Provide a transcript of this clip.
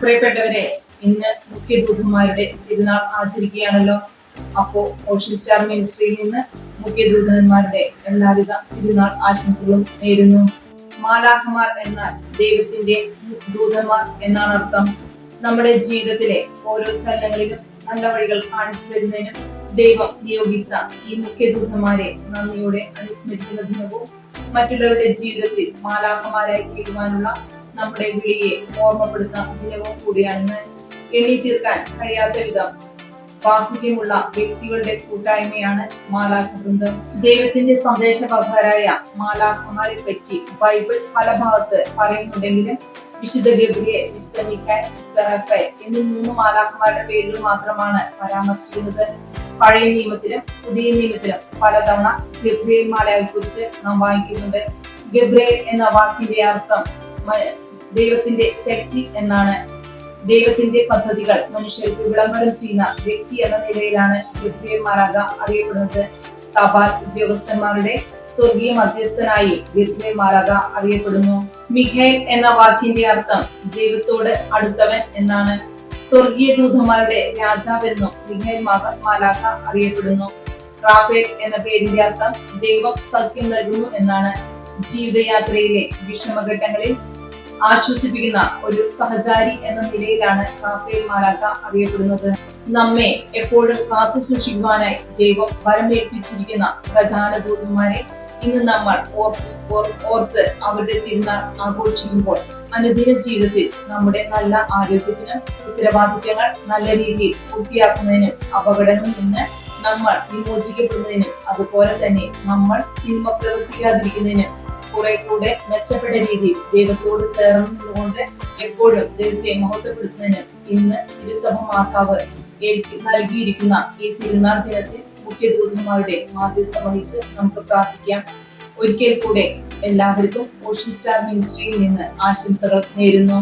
പ്രിയപ്പെട്ടവരെ ഇന്ന് മുഖ്യദൂതന്മാരുടെ തിരുനാൾ ആചരിക്കുകയാണല്ലോ. അപ്പോ ഓഷൻ സ്റ്റാർ മിനിസ്ട്രിയിൽ നിന്ന് മുഖ്യദൂതന്മാരുടെ എല്ലാവിധ തിരുനാൾ ആശംസകളും നേരുന്നു. മാലാഖമാർ എന്നാൽ ദൈവത്തിന്റെ ദൂതന്മാർ എന്നാണ് അർത്ഥം. നമ്മുടെ ജീവിതത്തിലെ ഓരോ ചലനങ്ങളിലും നല്ല വഴികൾ കാണിച്ചു തരുന്നതിനും ദൈവം നിയോഗിച്ച ഈ മുഖ്യദൂതന്മാരെ നന്ദിയോടെ അനുസ്മരിക്കുന്ന ദിനവും മറ്റുള്ളവരുടെ ജീവിതത്തിൽ മാലാഖമാരായി തീരുവാനുള്ള നമ്മുടെ വിളിയെ ഓർമ്മപ്പെടുത്തുന്ന ദിനവും കൂടിയാണെന്ന് എണ്ണി തീർക്കാൻ കഴിയാത്ത വിധം ബാഹുല്യമുള്ള വ്യക്തികളുടെ കൂട്ടായ്മയാണ് മാലാഖ വൃന്ദം ദൈവത്തിന്റെ സന്ദേശവാഹകരായ മാലാഖമാരെ പറ്റി ബൈബിൾ പല ഭാഗത്ത് പറയുന്നുണ്ടെങ്കിലും വിശുദ്ധ ഗബ്രിയെ വിശുദ്ധ എന്നീ മൂന്ന് മാലാഖമാരുടെ പേരുകൾ മാത്രമാണ് പരാമർശിക്കുന്നത്. പഴയ നിയമത്തിലും പുതിയ നിയമത്തിലും പലതവണ ഗബ്രിയേൽ മാലയെ കുറിച്ച് നാം വായിക്കുന്നുണ്ട്. ഗബ്രിയേൽ എന്ന വാക്കിന്റെ അർത്ഥം ദൈവത്തിന്റെ ശക്തി എന്നാണ് ദൈവത്തിന്റെ പദ്ധതികൾ. മനുഷ്യർക്ക് വിളംബരം ചെയ്യുന്ന വ്യക്തി എന്ന നിലയിലാണ് ഗൃഹമാരാക അറിയപ്പെടുന്നത്. തപാൽ ഉദ്യോഗസ്ഥന്മാരുടെ സ്വർഗീയ മധ്യസ്ഥനായി ഗൃഹമാരാക അറിയപ്പെടുന്നു. മിഖേൽ എന്ന വാക്കിന്റെ അർത്ഥം ദൈവത്തോട് അടുത്തവൻ എന്നാണ്. സ്വർഗീയ ദൂതന്മാരുടെ രാജാവെന്നും മിഖേൽ മാലാഖ അറിയപ്പെടുന്നു. റാഫേൽ എന്ന പേരിന്റെ അർത്ഥം ദൈവം സത്യം നൽകുന്നു എന്നാണ്. ജീവിതയാത്രയിലെ വിഷമഘട്ടങ്ങളിൽ ആശ്വസിപ്പിക്കുന്ന ഒരു സഹചാരി എന്ന നിലയിലാണ് റാഫേൽ മാലാഖ അറിയപ്പെടുന്നത്. നമ്മെ എപ്പോഴും കാത്തു സൂക്ഷിക്കുവാനായി ദൈവം വരമേൽപ്പിച്ചിരിക്കുന്ന പ്രധാന ദൂതന്മാരെ ഇന്ന് നമ്മൾ ഓർത്ത് അവരുടെ തിരുനാൾ ആഘോഷിക്കുമ്പോൾ അനുദിന ജീവിതത്തിൽ നമ്മുടെ നല്ല ആരോഗ്യത്തിന് ഉത്തരവാദിത്തങ്ങൾ നല്ല രീതിയിൽ പൂർത്തിയാക്കുന്നതിനും അപകടങ്ങളിൽ നിന്ന് നമ്മൾ വിമോചിക്കപ്പെടുന്നതിനും അതുപോലെ തന്നെ നമ്മൾ തിന്മ പ്രവർത്തിക്കാതിരിക്കുന്നതിനും കുറെ കൂടെ മെച്ചപ്പെട്ട രീതിയിൽ ദൈവത്തോട് ചേർന്ന് നിന്നുകൊണ്ട് എപ്പോഴും ദൈവത്തെ മഹത്വപ്പെടുത്തുന്നതിന് ഇന്ന് തിരുസഭ മാതാവ് നൽകിയിരിക്കുന്ന ഈ തിരുനാൾ ദിനത്തിൽ മുഖ്യദൂതന്മാരുടെ മാധ്യസ്ഥ വഹിച്ച് നമുക്ക് പ്രാർത്ഥിക്കാം. ഒരിക്കൽ കൂടെ എല്ലാവർക്കും ഓഷ്യൻ സ്റ്റാർ മിനിസ്ട്രിയിൽ നിന്ന് ആശംസകൾ നേരുന്നു.